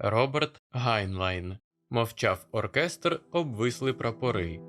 Роберт Гайнлайн. Мовчав оркестр, обвисли прапори.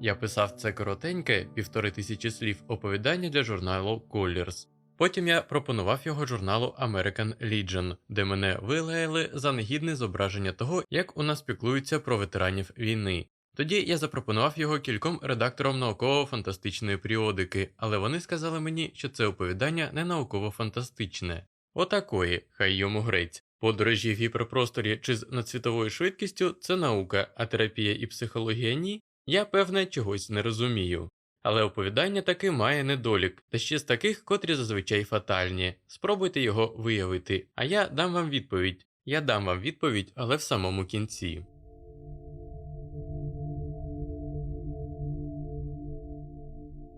Я писав це коротеньке, півтори тисячі слів оповідання для журналу Colliers. Потім я пропонував його журналу American Legion, де мене вилаяли за негідне зображення того, як у нас піклуються про ветеранів війни. Тоді я запропонував його кільком редакторам науково-фантастичної періодики, але вони сказали мені, що це оповідання не науково-фантастичне. Отакої, хай йому грець. Подорожі в гіперпросторі чи з надсвітовою швидкістю це наука, а терапія і психологія ні. Я, певне, чогось не розумію. Але оповідання таки має недолік, та ще з таких, котрі зазвичай фатальні. Спробуйте його виявити, а я дам вам відповідь. Я дам вам відповідь, але в самому кінці.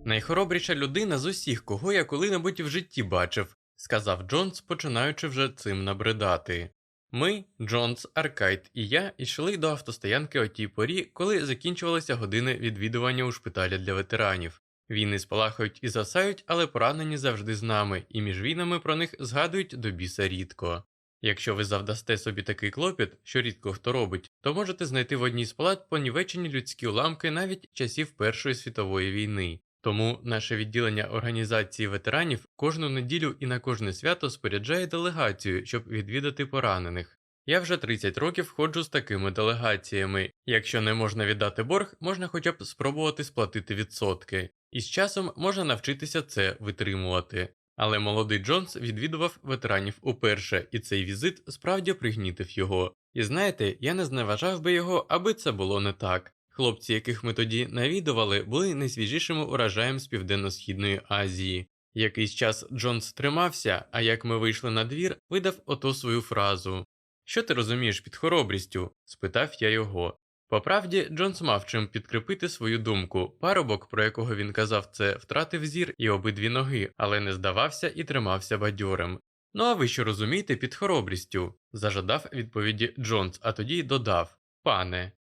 Найхоробріша людина з усіх, кого я коли-небудь в житті бачив, сказав Джонс, починаючи вже цим набридати. Ми, Джонс, Аркайт і я йшли до автостоянки о тій порі, коли закінчувалися години відвідування у шпиталі для ветеранів. Війни спалахають і засають, але поранені завжди з нами, і між війнами про них згадують до біса рідко. Якщо ви завдасте собі такий клопіт, що рідко хто робить, то можете знайти в одній з палат понівечені людські уламки навіть часів Першої світової війни. Тому наше відділення організації ветеранів кожну неділю і на кожне свято споряджає делегацію, щоб відвідати поранених. Я вже 30 років ходжу з такими делегаціями. Якщо не можна віддати борг, можна хоча б спробувати сплатити відсотки, і з часом можна навчитися це витримувати. Але молодий Джонс відвідував ветеранів уперше, і цей візит справді пригнітив його. І знаєте, я не зневажав би його, аби це було не так. Хлопці, яких ми тоді навідували, були найсвіжішим урожаєм з Південно-Східної Азії. Якийсь час Джонс тримався, а як ми вийшли на двір, видав ото свою фразу. Що ти розумієш під хоробрістю? спитав я його. По правді, Джонс мав чим підкріпити свою думку. Парубок, про якого він казав це, втратив зір і обидві ноги, але не здавався і тримався бадьорим. Ну а ви що розумієте під хоробрістю? зажадав відповіді Джонс, а тоді додав Пане.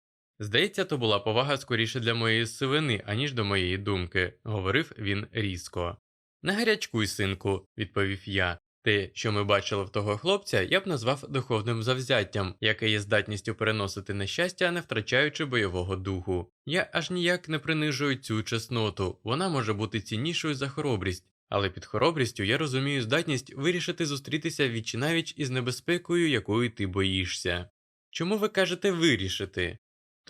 Здається, то була повага скоріше для моєї сивини, аніж до моєї думки, говорив він різко. Не гарячкуй, синку, відповів я. Те, що ми бачили в того хлопця, я б назвав духовним завзяттям, яке є здатністю переносити нещастя, не втрачаючи бойового духу. Я аж ніяк не принижую цю чесноту, вона може бути ціннішою за хоробрість, але під хоробрістю я розумію здатність вирішити зустрітися віч навіч із небезпекою, якою ти боїшся. Чому ви кажете вирішити?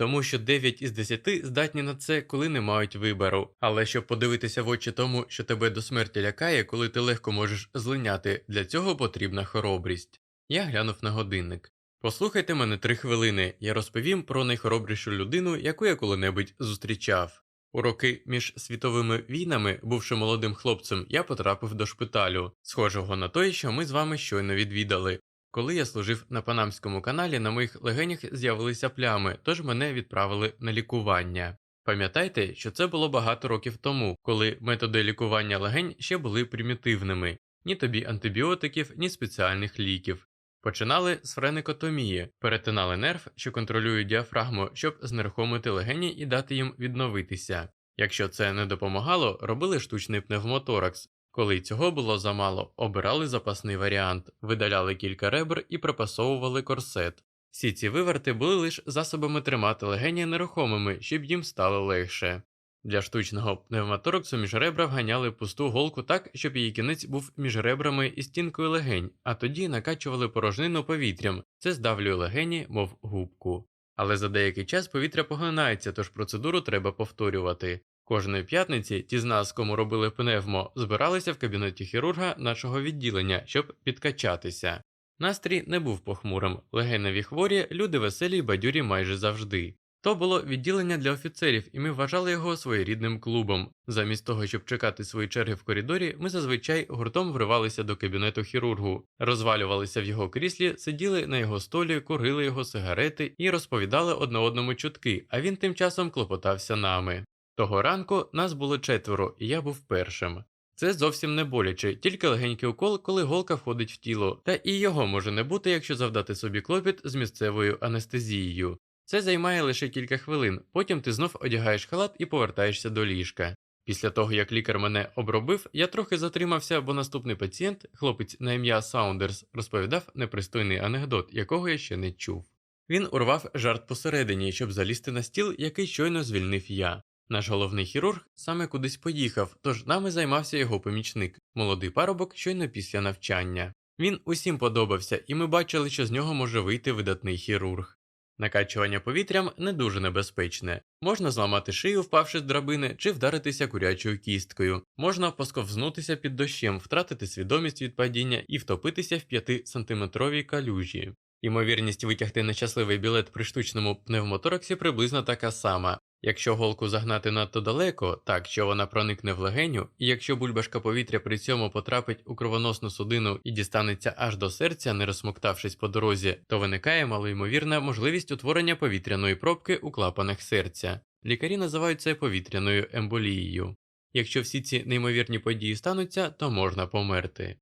Тому що 9 із 10 здатні на це, коли не мають вибору. Але щоб подивитися в очі тому, що тебе до смерті лякає, коли ти легко можеш злиняти, для цього потрібна хоробрість. Я глянув на годинник. Послухайте мене три хвилини, я розповім про найхоробрішу людину, яку я коли-небудь зустрічав. У роки між світовими війнами, бувши молодим хлопцем, я потрапив до шпиталю, схожого на той, що ми з вами щойно відвідали. Коли я служив на Панамському каналі, на моїх легенях з'явилися плями, тож мене відправили на лікування. Пам'ятайте, що це було багато років тому, коли методи лікування легень ще були примітивними ні тобі антибіотиків, ні спеціальних ліків. Починали з френикотомії, перетинали нерв, що контролює діафрагму, щоб знерухомити легені і дати їм відновитися. Якщо це не допомагало, робили штучний пневмоторакс, коли цього було замало, обирали запасний варіант, видаляли кілька ребр і припасовували корсет. Всі ці виверти були лише засобами тримати легені нерухомими, щоб їм стало легше. Для штучного пневмотораксу між ребра вганяли пусту голку так, щоб її кінець був між ребрами і стінкою легень, а тоді накачували порожнину повітрям, це здавлює легені, мов губку. Але за деякий час повітря поглинається, тож процедуру треба повторювати. Кожної п'ятниці ті з нас, кому робили пневмо, збиралися в кабінеті хірурга нашого відділення, щоб підкачатися. Настрій не був похмурим, легеневі хворі, люди веселі й бадюрі майже завжди. То було відділення для офіцерів, і ми вважали його своєрідним клубом. Замість того, щоб чекати свої черги в коридорі, ми зазвичай гуртом вривалися до кабінету хірургу, розвалювалися в його кріслі, сиділи на його столі, курили його сигарети і розповідали одне одному чутки, а він тим часом клопотався нами. Того ранку нас було четверо, і я був першим. Це зовсім не боляче, тільки легенький укол, коли голка входить в тіло, та і його може не бути, якщо завдати собі клопіт з місцевою анестезією. Це займає лише кілька хвилин, потім ти знов одягаєш халат і повертаєшся до ліжка. Після того, як лікар мене обробив, я трохи затримався, бо наступний пацієнт, хлопець на ім'я Саундерс, розповідав непристойний анекдот, якого я ще не чув. Він урвав жарт посередині, щоб залізти на стіл, який щойно звільнив я. Наш головний хірург саме кудись поїхав, тож нами займався його помічник, молодий парубок щойно після навчання. Він усім подобався, і ми бачили, що з нього може вийти видатний хірург. Накачування повітрям не дуже небезпечне. Можна зламати шию, впавши з драбини, чи вдаритися курячою кісткою. Можна посковзнутися під дощем, втратити свідомість від падіння і втопитися в 5-сантиметровій калюжі. Ймовірність витягти нещасливий білет при штучному пневмотораксі приблизно така сама. Якщо голку загнати надто далеко, так що вона проникне в легеню, і якщо бульбашка повітря при цьому потрапить у кровоносну судину і дістанеться аж до серця, не розсмоктавшись по дорозі, то виникає малоймовірна можливість утворення повітряної пробки у клапанах серця. Лікарі називають це повітряною емболією. Якщо всі ці неймовірні події стануться, то можна померти.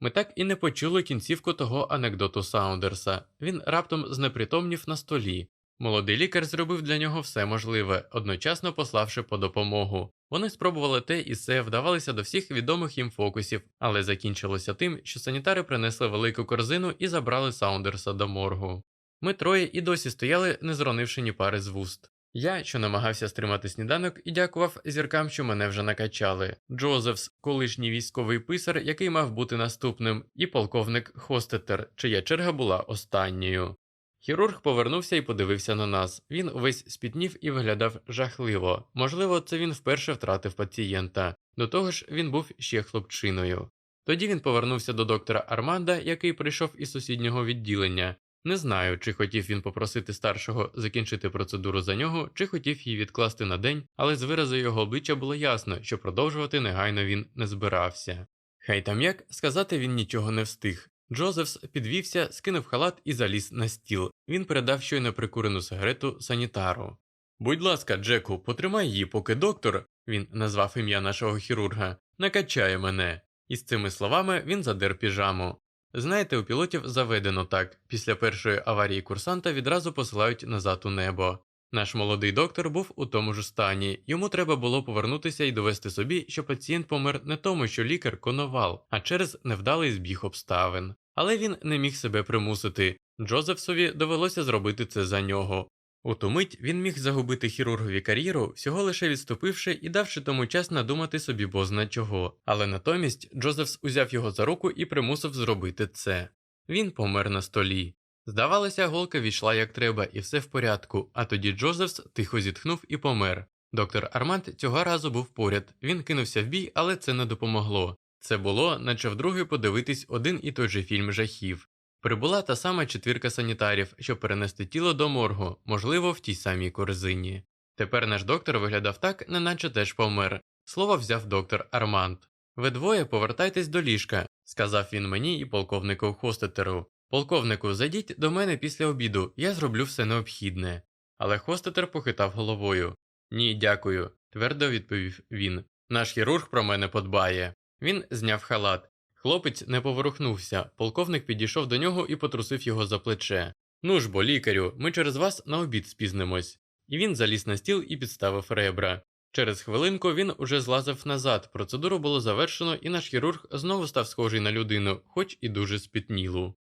Ми так і не почули кінцівку того анекдоту Саундерса. Він раптом знепритомнів на столі. Молодий лікар зробив для нього все можливе, одночасно пославши по допомогу. Вони спробували те і се, вдавалися до всіх відомих їм фокусів, але закінчилося тим, що санітари принесли велику корзину і забрали Саундерса до моргу. Ми троє і досі стояли, не зронивши ні пари з вуст. Я, що намагався стримати сніданок, і дякував зіркам, що мене вже накачали. Джозефс, колишній військовий писар, який мав бути наступним, і полковник Хостетер, чия черга була останньою. Хірург повернувся і подивився на нас. Він увесь спітнів і виглядав жахливо. Можливо, це він вперше втратив пацієнта. До того ж, він був ще хлопчиною. Тоді він повернувся до доктора Арманда, який прийшов із сусіднього відділення. Не знаю, чи хотів він попросити старшого закінчити процедуру за нього, чи хотів її відкласти на день, але з виразу його обличчя було ясно, що продовжувати негайно він не збирався. Хай там як сказати він нічого не встиг. Джозефс підвівся, скинув халат і заліз на стіл. Він передав щойно прикурену сигарету санітару. Будь ласка, Джеку, потримай її, поки доктор, він назвав ім'я нашого хірурга, накачає мене. І з цими словами він задер піжаму. Знаєте, у пілотів заведено так: після першої аварії курсанта відразу посилають назад у небо. Наш молодий доктор був у тому ж стані, йому треба було повернутися і довести собі, що пацієнт помер не тому, що лікар конував, а через невдалий збіг обставин. Але він не міг себе примусити. Джозефсові довелося зробити це за нього. У ту мить він міг загубити хірургові кар'єру, всього лише відступивши і давши тому час надумати собі бозна чого. Але натомість Джозефс узяв його за руку і примусив зробити це. Він помер на столі. Здавалося, голка війшла як треба, і все в порядку, а тоді Джозефс тихо зітхнув і помер. Доктор Арманд цього разу був поряд. Він кинувся в бій, але це не допомогло. Це було, наче вдруге подивитись один і той же фільм жахів. Прибула та сама четвірка санітарів, щоб перенести тіло до моргу, можливо, в тій самій корзині. Тепер наш доктор виглядав так, неначе теж помер. Слово взяв доктор Арманд. Ви двоє повертайтесь до ліжка, сказав він мені і полковнику Хостетеру. Полковнику, зайдіть до мене після обіду, я зроблю все необхідне. Але Хостетер похитав головою. Ні, дякую, твердо відповів він. Наш хірург про мене подбає. Він зняв халат. Хлопець не поворухнувся, полковник підійшов до нього і потрусив його за плече. Ну ж бо, лікарю, ми через вас на обід спізнимось. І він заліз на стіл і підставив ребра. Через хвилинку він уже злазив назад, процедуру було завершено, і наш хірург знову став схожий на людину, хоч і дуже спітнілу.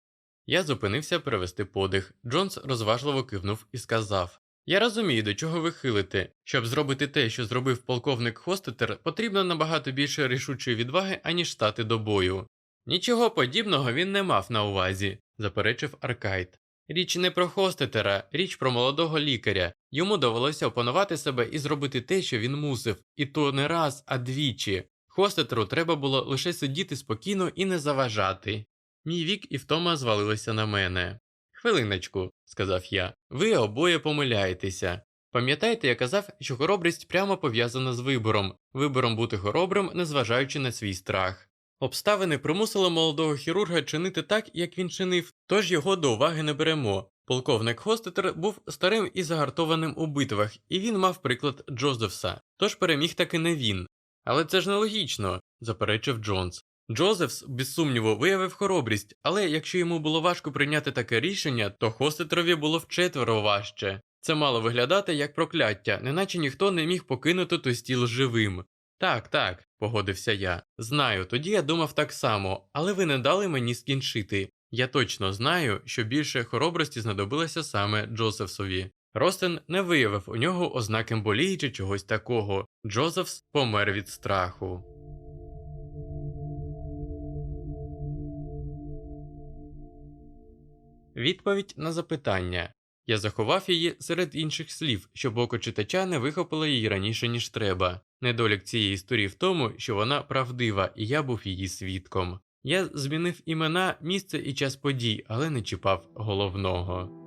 Я зупинився перевести подих. Джонс розважливо кивнув і сказав Я розумію, до чого ви хилите. Щоб зробити те, що зробив полковник Хостетер, потрібно набагато більше рішучої відваги, аніж стати до бою. Нічого подібного він не мав на увазі, заперечив Аркайт. Річ не про Хостетера, річ про молодого лікаря. Йому довелося опанувати себе і зробити те, що він мусив, і то не раз, а двічі. Хостетеру треба було лише сидіти спокійно і не заважати. Мій вік і втома звалилися на мене. Хвилиночку, сказав я, ви обоє помиляєтеся. Пам'ятаєте, я казав, що хоробрість прямо пов'язана з вибором, вибором бути хоробрим, незважаючи на свій страх. Обставини примусили молодого хірурга чинити так, як він чинив, тож його до уваги не беремо. Полковник Хостетер був старим і загартованим у битвах, і він мав приклад Джозефса, тож переміг таки не він. Але це ж нелогічно, заперечив Джонс. Джозефс, без сумніву, виявив хоробрість, але якщо йому було важко прийняти таке рішення, то Хостетерові було вчетверо важче. Це мало виглядати як прокляття, неначе ніхто не міг покинути той стіл живим. Так, так, погодився я. Знаю, тоді я думав так само, але ви не дали мені скінчити. Я точно знаю, що більше хоробрості знадобилося саме Джозефсові. Ростен не виявив у нього ознак емболії чи чогось такого. Джозефс помер від страху. Відповідь на запитання. Я заховав її серед інших слів, щоб око читача не вихопило її раніше, ніж треба. Недолік цієї історії в тому, що вона правдива, і я був її свідком. Я змінив імена, місце і час подій, але не чіпав головного.